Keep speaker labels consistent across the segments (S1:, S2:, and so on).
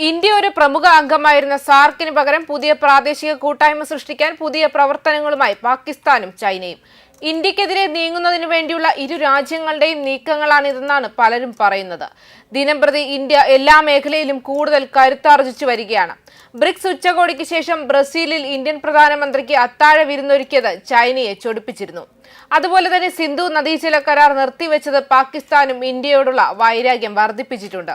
S1: India ഒരു പ്രമുഖ അംഗമായിരുന്ന സാർക്കിന് പകരം പുതിയ പ്രാദേശിക കൂട്ടായ്മ സൃഷ്ടിക്കാൻ പുതിയ പ്രവർത്തനങ്ങളുമായി പാകിസ്ഥാനും ചൈനയും. ഇന്ത്യക്കെതിരെ നീങ്ങുന്നതിന് വേണ്ടിയുള്ള ഇരു രാജ്യങ്ങളുടെയും നീക്കങ്ങളാണിതെന്നാണ് പലരും പറയുന്നത്. ദിനംപ്രതി ഇന്ത്യ എല്ലാ മേഖലയിലും കൂടുതൽ കരുത്താർജിച്ചു വരികയാണ്. ബ്രിക്സ് ഉച്ചകോടിക്ക് ശേഷം ബ്രസീലിൽ ഇന്ത്യൻ പ്രധാനമന്ത്രിക്ക് അത്താഴ വിരുന്നൊരുക്കിയത് ചൈനയെ ചൊടിപ്പിച്ചിരുന്നു. അതുപോലെ തന്നെ സിന്ധു നദീജല കരാർ നിർത്തിവെച്ചത് പാകിസ്ഥാനും ഇന്ത്യയോടുള്ള വൈരാഗ്യം വർദ്ധിപ്പിച്ചിട്ടുണ്ട്.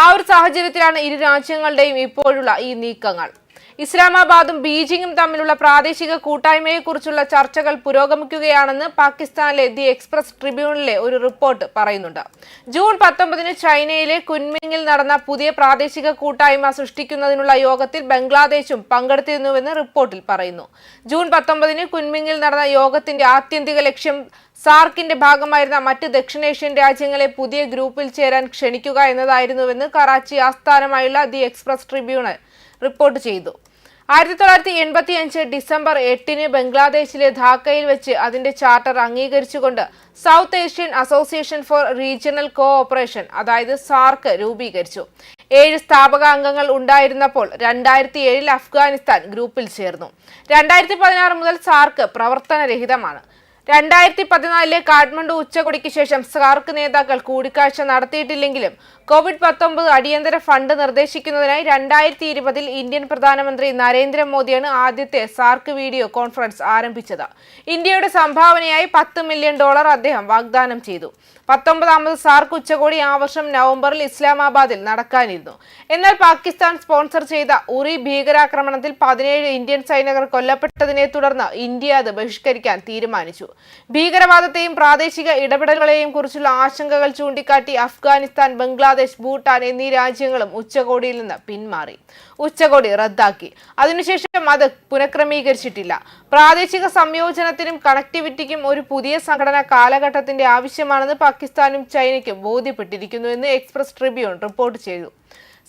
S1: ആ ഒരു സാഹചര്യത്തിലാണ് ഇരു രാജ്യങ്ങളുടെയും ഇപ്പോഴുള്ള ഈ നീക്കങ്ങൾ. ഇസ്ലാമാബാദും ബീജിംഗും തമ്മിലുള്ള പ്രാദേശിക കൂട്ടായ്മയെക്കുറിച്ചുള്ള ചർച്ചകൾ പുരോഗമിക്കുകയാണെന്ന് പാകിസ്ഥാനിലെ ദി എക്സ്പ്രസ് ട്രിബ്യൂണലിലെ ഒരു റിപ്പോർട്ട് പറയുന്നുണ്ട്. ജൂൺ പത്തൊമ്പതിന് ചൈനയിലെ കുൻമിങ്ങിൽ നടന്ന പുതിയ പ്രാദേശിക കൂട്ടായ്മ സൃഷ്ടിക്കുന്നതിനുള്ള യോഗത്തിൽ ബംഗ്ലാദേശും പങ്കെടുത്തിരുന്നുവെന്ന് റിപ്പോർട്ടിൽ പറയുന്നു. ജൂൺ പത്തൊമ്പതിന് കുൻമിങ്ങിൽ നടന്ന യോഗത്തിന്റെ ആത്യന്തിക ലക്ഷ്യം സാർക്കിന്റെ ഭാഗമായിരുന്ന മറ്റ് ദക്ഷിണേഷ്യൻ രാജ്യങ്ങളെ പുതിയ ഗ്രൂപ്പിൽ ചേരാൻ ക്ഷണിക്കുക എന്നതായിരുന്നുവെന്ന് കറാച്ചി ആസ്ഥാനമായുള്ള ദി എക്സ്പ്രസ് ട്രിബ്യൂണൽ റിപ്പോർട്ട് ചെയ്തു. ആയിരത്തി തൊള്ളായിരത്തി എൺപത്തി അഞ്ച് ഡിസംബർ എട്ടിന് ബംഗ്ലാദേശിലെ ധാക്കയിൽ വെച്ച് അതിന്റെ ചാർട്ടർ അംഗീകരിച്ചുകൊണ്ട് South Asian Association for Regional Cooperation അതായത് സാർക്ക് രൂപീകരിച്ചു. ഏഴ് സ്ഥാപക അംഗങ്ങൾ ഉണ്ടായിരുന്നപ്പോൾ രണ്ടായിരത്തി ഏഴിൽ അഫ്ഗാനിസ്ഥാൻ ഗ്രൂപ്പിൽ ചേർന്നു. രണ്ടായിരത്തി പതിനാറ് മുതൽ സാർക്ക് പ്രവർത്തനരഹിതമാണ്. രണ്ടായിരത്തി പതിനാലിലെ കാഠ്മണ്ഡു ഉച്ചകോടിക്ക് ശേഷം സാർക്ക് നേതാക്കൾ കൂടിക്കാഴ്ച നടത്തിയിട്ടില്ലെങ്കിലും കോവിഡ് പത്തൊമ്പത് അടിയന്തര ഫണ്ട് നിർദ്ദേശിക്കുന്നതിനായി രണ്ടായിരത്തി ഇരുപതിൽ ഇന്ത്യൻ പ്രധാനമന്ത്രി നരേന്ദ്രമോദിയാണ് ആദ്യത്തെ സാർക്ക് വീഡിയോ കോൺഫറൻസ് ആരംഭിച്ചത്. ഇന്ത്യയുടെ സംഭാവനയായി പത്ത് മില്യൺ ഡോളർ അദ്ദേഹം വാഗ്ദാനം ചെയ്തു. പത്തൊമ്പതാമത് സാർക്ക് ഉച്ചകോടി ആ വർഷം നവംബറിൽ ഇസ്ലാമാബാദിൽ നടക്കാനിരുന്നു. എന്നാൽ പാകിസ്ഥാൻ സ്പോൺസർ ചെയ്ത ഉറി ഭീകരാക്രമണത്തിൽ പതിനേഴ് ഇന്ത്യൻ സൈനികർ കൊല്ലപ്പെട്ടതിനെ തുടർന്ന് ഇന്ത്യ അത് ബഹിഷ്കരിക്കാൻ തീരുമാനിച്ചു. ഭീകരവാദത്തെയും പ്രാദേശിക ഇടപെടലുകളെയും കുറിച്ചുള്ള ആശങ്കകൾ ചൂണ്ടിക്കാട്ടി അഫ്ഗാനിസ്ഥാൻ ബംഗ്ലാദേശ് ഭൂട്ടാൻ എന്നീ രാജ്യങ്ങളും ഉച്ചകോടിയിൽ നിന്ന് പിന്മാറി. ഉച്ചകോടി റദ്ദാക്കി. അതിനുശേഷം അത് പുനഃക്രമീകരിച്ചിട്ടില്ല. പ്രാദേശിക സംയോജനത്തിനും കണക്ടിവിറ്റിക്കും ഒരു പുതിയ സംഘടന കാലഘട്ടത്തിന്റെ ആവശ്യമാണെന്ന് പാകിസ്ഥാനും ചൈനയ്ക്കും ബോധ്യപ്പെട്ടിരിക്കുന്നു എന്ന് എക്സ്പ്രസ് ട്രിബ്യൂൺ റിപ്പോർട്ട് ചെയ്തു.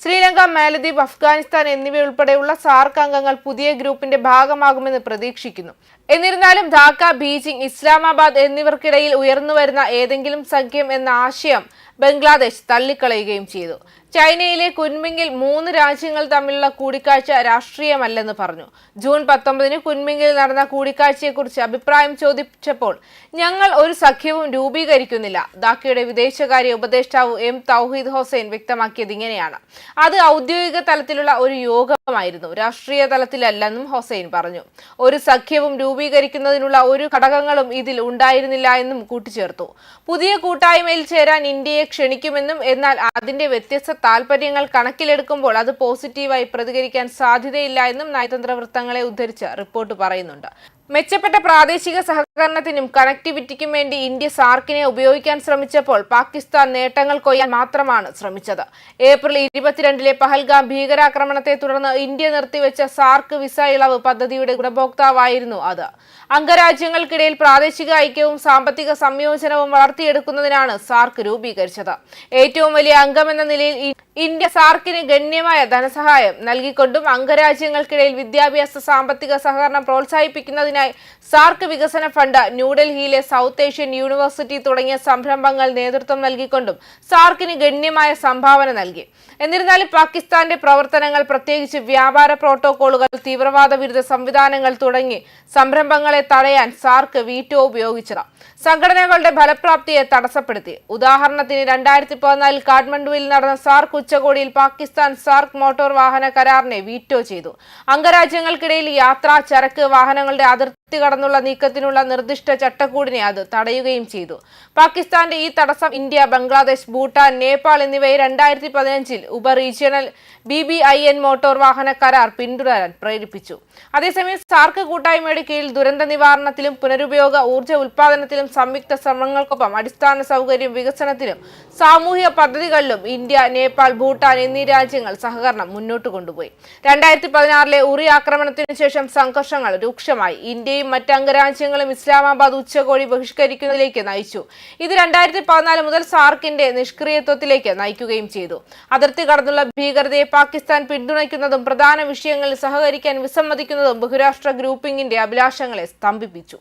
S1: ശ്രീലങ്ക മാലദ്വീപ് അഫ്ഗാനിസ്ഥാൻ എന്നിവയുൾപ്പെടെയുള്ള സാർക്ക് അംഗങ്ങൾ പുതിയ ഗ്രൂപ്പിന്റെ ഭാഗമാകുമെന്ന് പ്രതീക്ഷിക്കുന്നു. എന്നിരുന്നാലും ധാക്ക ബീജിംഗ് ഇസ്ലാമാബാദ് എന്നിവർക്കിടയിൽ ഉയർന്നുവരുന്ന ഏതെങ്കിലും സഖ്യം എന്ന ആശയം ബംഗ്ലാദേശ് തള്ളിക്കളയുകയും ചെയ്തു. ചൈനയിലെ കുൻമിങ്ങിൽ മൂന്ന് രാജ്യങ്ങൾ തമ്മിലുള്ള കൂടിക്കാഴ്ച രാഷ്ട്രീയമല്ലെന്ന് പറഞ്ഞു. ജൂൺ പത്തൊമ്പതിന് കുൻമിങ്ങിൽ നടന്ന കൂടിക്കാഴ്ചയെക്കുറിച്ച് അഭിപ്രായം ചോദിച്ചപ്പോൾ ഞങ്ങൾ ഒരു സഖ്യവും രൂപീകരിക്കുന്നില്ല. ധാക്കയുടെ വിദേശകാര്യ ഉപദേഷ്ടാവ് എം. തൗഹീദ് ഹുസൈൻ വ്യക്തമാക്കിയത് ഇങ്ങനെയാണ്. അത് ഔദ്യോഗിക തലത്തിലുള്ള ഒരു യോഗമായിരുന്നു. രാഷ്ട്രീയ തലത്തിലല്ലെന്നും ഹുസൈൻ പറഞ്ഞു. ഒരു സഖ്യവും രൂപീകരിക്കുന്നതിനുള്ള ഒരു ഘടകങ്ങളും ഇതിൽ ഉണ്ടായിരുന്നില്ല എന്നും കൂട്ടിച്ചേർത്തു. പുതിയ കൂട്ടായ്മയിൽ ചേരാൻ ഇന്ത്യയെ ക്ഷണിക്കുമെന്നും എന്നാൽ അതിന്റെ വ്യത്യസ്ത താൽപര്യങ്ങൾ കണക്കിലെടുക്കുമ്പോൾ അത് പോസിറ്റീവായി പ്രതികരിക്കാൻ സാധ്യതയില്ല എന്നും നയതന്ത്ര വൃത്തങ്ങളെ ഉദ്ധരിച്ച് റിപ്പോർട്ട് പറയുന്നുണ്ട്. മെച്ചപ്പെട്ട പ്രാദേശിക സഹകരണത്തിനും കണക്ടിവിറ്റിക്കും വേണ്ടി ഇന്ത്യ സാർക്കിനെ ഉപയോഗിക്കാൻ ശ്രമിച്ചപ്പോൾ പാകിസ്ഥാൻ നേട്ടങ്ങൾ കൊയ്യാൻ മാത്രമാണ് ശ്രമിച്ചത്. ഏപ്രിൽ ഇരുപത്തിരണ്ടിലെ പഹൽഗാം ഭീകരാക്രമണത്തെ തുടർന്ന് ഇന്ത്യ നിർത്തിവെച്ച സാർക്ക് വിസ ഇളവ് പദ്ധതിയുടെ ഗുണഭോക്താവായിരുന്നു അത്. അംഗരാജ്യങ്ങൾക്കിടയിൽ പ്രാദേശിക ഐക്യവും സാമ്പത്തിക സംയോജനവും വളർത്തിയെടുക്കുന്നതിനാണ് സാർക്ക് രൂപീകരിച്ചത്. ഏറ്റവും വലിയ അംഗമെന്ന നിലയിൽ ഇന്ത്യ സാർക്കിന് ഗണ്യമായ ധനസഹായം നൽകിക്കൊണ്ടും അംഗരാജ്യങ്ങൾക്കിടയിൽ വിദ്യാഭ്യാസ സാമ്പത്തിക സഹകരണം പ്രോത്സാഹിപ്പിക്കുന്നതിനായി സാർക്ക് വികസന ഫണ്ട് ന്യൂഡൽഹിയിലെ സൗത്ത് ഏഷ്യൻ യൂണിവേഴ്സിറ്റി തുടങ്ങിയ സംരംഭങ്ങൾ നേതൃത്വം നൽകിക്കൊണ്ടും സാർക്കിന് ഗണ്യമായ സംഭാവന നൽകി. എന്നിരുന്നാലും പാകിസ്ഥാന്റെ പ്രവർത്തനങ്ങൾ പ്രത്യേകിച്ച് വ്യാപാര പ്രോട്ടോകോളുകൾ തീവ്രവാദ വിരുദ്ധ സംവിധാനങ്ങൾ തുടങ്ങി സംരംഭങ്ങളെ തടയാൻ സാർക്ക് വീറ്റോ ഉപയോഗിച്ചത്. സംഘടനകളുടെ ഫലപ്രാപ്തിയെ തടസ്സപ്പെടുത്തി. ഉദാഹരണത്തിന് രണ്ടായിരത്തി പതിനാലിൽ കാഠ്മണ്ഡുവിൽ നടന്ന സാർക്ക് ഉച്ചകോടിയിൽ പാകിസ്ഥാൻ സാർക്ക് മോട്ടോർ വാഹന കരാറിനെ വീറ്റോ ചെയ്തു. അംഗരാജ്യങ്ങൾക്കിടയിൽ യാത്ര ചരക്ക് വാഹനങ്ങളുടെ അതിർത്തി കടന്നുള്ള നീക്കത്തിനുള്ള നിർദ്ദിഷ്ട ചട്ടക്കൂടിനെ അത് തടയുകയും ചെയ്തു. പാകിസ്ഥാന്റെ ഈ തടസ്സം ഇന്ത്യ ബംഗ്ലാദേശ് ഭൂട്ടാൻ നേപ്പാൾ എന്നിവയെ രണ്ടായിരത്തി പതിനഞ്ചിൽ ഉപ regional B B I N motor വാഹന കരാർ പിന്തുടരാൻ പ്രേരിപ്പിച്ചു. അതേസമയം സാർക്ക് കൂട്ടായ്മയുടെ കീഴിൽ ദുരന്ത നിവാരണത്തിലും പുനരുപയോഗ ഊർജ ഉൽപാദനത്തിലും സംയുക്ത ശ്രമങ്ങൾക്കൊപ്പം അടിസ്ഥാന സൗകര്യം വികസനത്തിലും സാമൂഹിക പദ്ധതികളിലും ഇന്ത്യ നേപ്പാൾ ഭൂട്ടാൻ എന്നീ രാജ്യങ്ങൾ സഹകരണം മുന്നോട്ട് കൊണ്ടുപോയി. രണ്ടായിരത്തി പതിനാറിലെ ഉറി ആക്രമണത്തിനു ശേഷം സംഘർഷങ്ങൾ രൂക്ഷമായി. ഇന്ത്യയും മറ്റ് അംഗരാജ്യങ്ങളും ഇസ്ലാമാബാദ് ഉച്ചകോടി ബഹിഷ്കരിക്കുന്നതിലേക്ക് നയിച്ചു. ഇത് രണ്ടായിരത്തി പതിനാല് മുതൽ സാർക്കിന്റെ നിഷ്ക്രിയത്വത്തിലേക്ക് നയിക്കുകയും ചെയ്തു. അതിർത്തി കടന്നുള്ള ഭീകരതയെ പാകിസ്ഥാൻ പിന്തുണയ്ക്കുന്നതും പ്രധാന വിഷയങ്ങളിൽ സഹകരിക്കാൻ വിസമ്മതിക്കുന്നതും ബഹുരാഷ്ട്ര ഗ്രൂപ്പിംഗിന്റെ അഭിലാഷങ്ങളെ സ്തംഭിപ്പിച്ചു.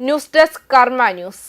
S1: News desk Karma news.